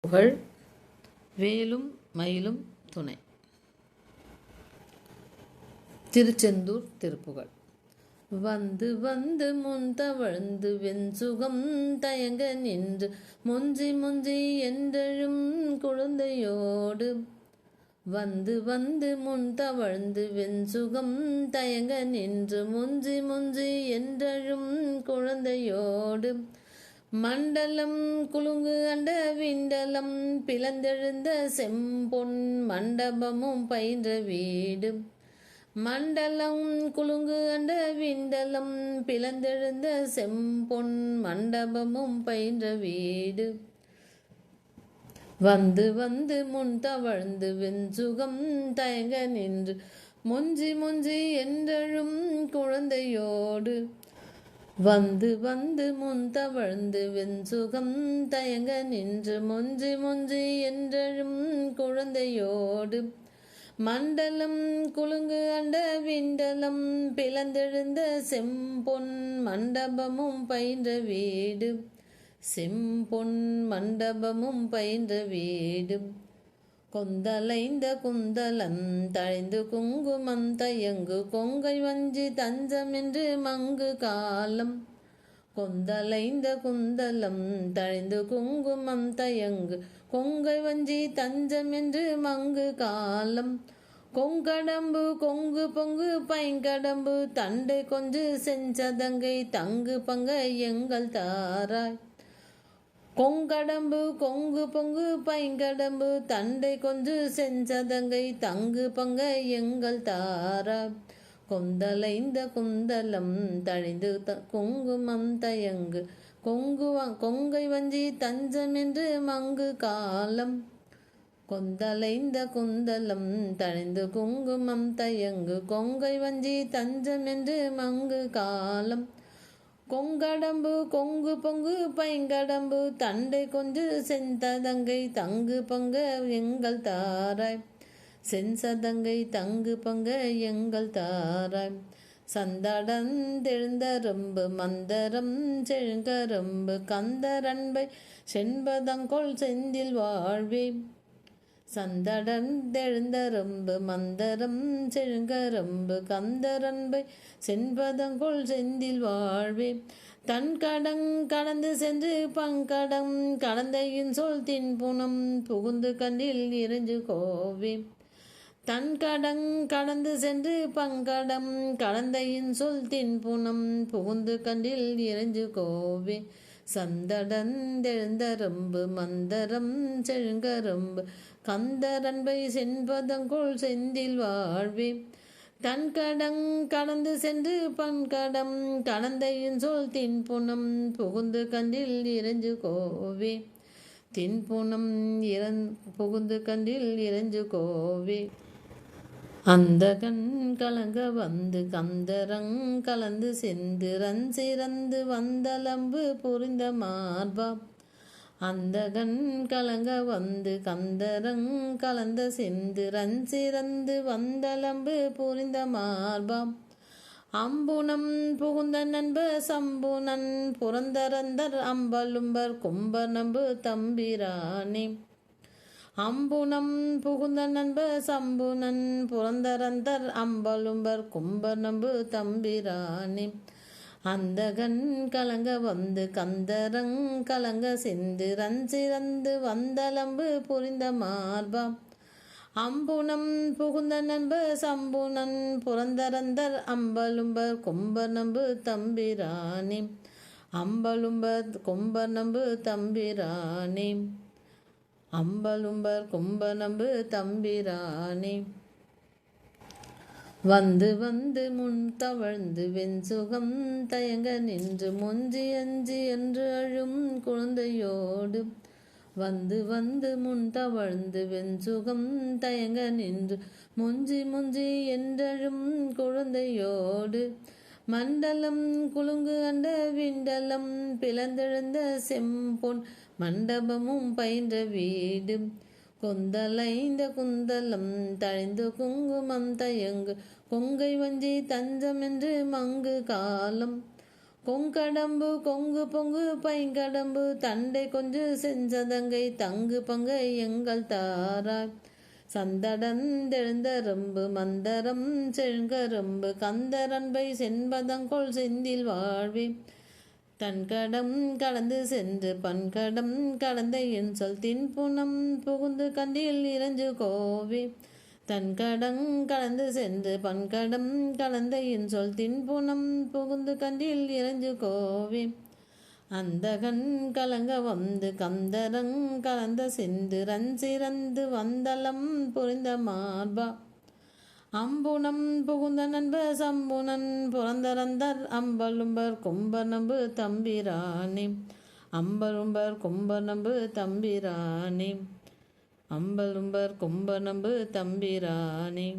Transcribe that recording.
புகழ் வேலும் மயிலும் துணை. திருச்செந்தூர் திருப்புகழ். வந்து வந்து முன் தவழ்ந்து வெண்சுகம் தயங்க நின்று முஞ்சி முஞ்சி என்றழும் குழந்தையோடு. வந்து வந்து முன் தவழ்ந்து வெண்சுகம் தயங்க நின்று முஞ்சி முஞ்சி என்றழும் குழந்தையோடு. மண்டலம் குலுங்கு அண்ட விண்டலம் பிளந்தெழுந்த செம்பொன் மண்டபமும் பயின்ற வீடு. மண்டலம் குலுங்கு அண்ட விண்டலம் பிளந்தெழுந்த செம்பொன் மண்டபமும் பயின்ற வீடு. வந்து வந்து முன் தவழ்ந்து வெஞ்சுகம் தயங்க நின்று முஞ்சி முஞ்சி என்றழும் குழந்தையோடு. வந்து வந்து முன் தவழ்ந்து வெஞ்சுகம் தயங்க நின்று மொஞ்சி மொஞ்சி என்றழும் குழந்தையோடு. மண்டலம் குலுங்கு அண்ட விண்டலம் பிளந்தெழுந்த செம்பொன் மண்டபமும் பயின்ற வீடு. செம்பொன் மண்டபமும் பயின்ற வீடு. கொந்தலைந்த குந்தலம் தழைந்து குங்குமம் தயங்கு கொங்கை வஞ்சி தஞ்சமென்று மங்கு காலம். கொந்தலைந்த குந்தலம் தழைந்து குங்குமம் தயங்கு கொங்கை வஞ்சி தஞ்சமென்று மங்கு காலம். கொங்கடம்பு கொங்கு பொங்கு பைங்கடம்பு தண்டை கொஞ்சு செஞ்சதங்கை தங்கு பங்க எங்கள் தாராய். கொங்கடம்பு கொங்கு பொங்கு பைங்கடம்பு. தண்டை கொஞ்சு செஞ்சதங்கை தங்கு பங்க எங்கள் தாரா. கொந்தலைந்த குந்தலம் தழிந்து த குங்குமம் தயங்கு கொங்கு கொங்கை வஞ்சி தஞ்சம் என்று மங்கு காலம். கொந்தலைந்த குந்தலம் தழிந்து குங்குமம் தயங்கு கொங்கை வஞ்சி தஞ்சம் என்று மங்கு காலம். கொங்கடம்பு கொங்கு பொங்கு பைங்கடம்பு. தண்டை கொஞ்சு செந்ததங்கை தங்கு பங்க எங்கள் தாராய். சென்சதங்கை தங்கு பங்க எங்கள் தாராய். சந்தடந்தெழுந்தரும்பு மந்தரம் செழுங்கரும்பு கந்தரன்பை செண்பதங்கொள் செந்தில் வாழ்வே சந்தடந்தெழுந்தரம்பு மந்தரம் செழுங்கரம்பு கந்தரன்பை செண்பதங்கொள் செந்தில் வாழ்வே. தன் கடங் கடந்து சென்று பங்கடம் கடந்தையின் சொல் தின்புணம் புகுந்து கண்டில் இறைஞ்சு கோவே. தன் கடங் கடந்து சென்று பங்கடம் கடந்தையின் சொல் தின்புணம் புகுந்து கண்டில் இறைஞ்சு கோவே. சந்தடந்தெழுந்தரும்பு மந்தரம் செழுங்கரும்பு கந்தரன்பை செண்பதங்கோள் செந்தில் வாழ்வே. தன் கடங் கடந்து சென்று பன்கடம் கடந்தையின் சொல் தின்புணம் புகுந்து கண்டில் இறைஞ்சு கோவே. தின்புணம் இறந் புகுந்து கண்டில் இறைஞ்சு கோவே. அந்த கண் கலங்க வந்து கந்தரங் கலந்து செந்திரன் சிறந்து வந்தலம்பு புரிந்த மார்பா அந்த கண் கலங்க வந்து கந்தரங் கலந்த செந்திரன் சிறந்து வந்தலம்பு புரிந்த மார்பாம். அம்புனம் புகுந்த நண்ப சம்புனன் புரந்தரந்தர் அம்பலும்பர் கும்ப நம்பு தம்பிரானே. அம்புனம் புகுந்த நண்ப சம்புனன் புரந்தரந்தர் அம்பலும்பர் கும்ப நம்பு தம்பிராணி அந்த கண் கலங்க வந்து கந்தரங் கலங்க சென்று ரஞ்சிறந்து வந்தலம்பு புரிந்த மார்பா அம்புனம் புகுந்த நண்ப சம்புனன் புரந்தரந்தர் அம்பலும்பர் கும்ப நம்பு தம்பிராணி அம்பலும்பர் கும்ப நம்பு தம்பிராணி அம்பலும்பர் கும்ப நம்பு தம்பிரானே. வந்து வந்து முன் தவழ்ந்து வெண்சுகம் தயங்க நின்று மொஞ்சி அஞ்சி என்று அழும் குழந்தையோடு. வந்து வந்து முன் தவழ்ந்து வெண்சுகம் தயங்க நின்று முஞ்சி முஞ்சி என்றழும் குழந்தையோடு. மண்டலம் குலுங்கு அண்ட விண்டலம் பிளந்தெழுந்த செம்பொன் மண்டபமும் பயின்ற வீடு கொந்தலைந்த குந்தலம் தழைந்து குங்குமம் தயங்கு. கொங்கை வஞ்சி தஞ்சமென்று மங்கு காலம். கொங்கடம்பு கொங்கு பொங்கு பைங்கடம்பு. தண்டை கொஞ்சு செஞ்சதங்கை தங்கு பங்கை எங்கள் தாராய் சந்தடந்தெழுந்தரும்பு மந்தரம் செழுங்கரும்பு கந்தரன்பை செண்பதங்கொள் செந்தில் வாழ்வே. தன்கடம் கலந்து சென்று பன்கடம் கலந்த என் சொல் தின்புணம் புகுந்து கண்டில் இறஞ்சு கோவே. தன்கடம் கலந்து சென்று பன்கடம் கலந்த என் சொல் தின்புணம் புகுந்து கண்டில் இறஞ்சு கோவே. அந்தகன் கலங்க வந்து கந்தரங் கலந்த சென்று ரன் சிறந்து வந்தலம் புரிந்த மார்பா. அம்புணம் புகுந்த நண்பு சம்புணன் புறந்தரந்தர் அம்பலும்பர் கும்பநம்பு தம்பிராணி. அம்பலும்பர் கும்பநம்பு தம்பிராணி. அம்பலும்பர் கும்பநம்பு தம்பிராணி.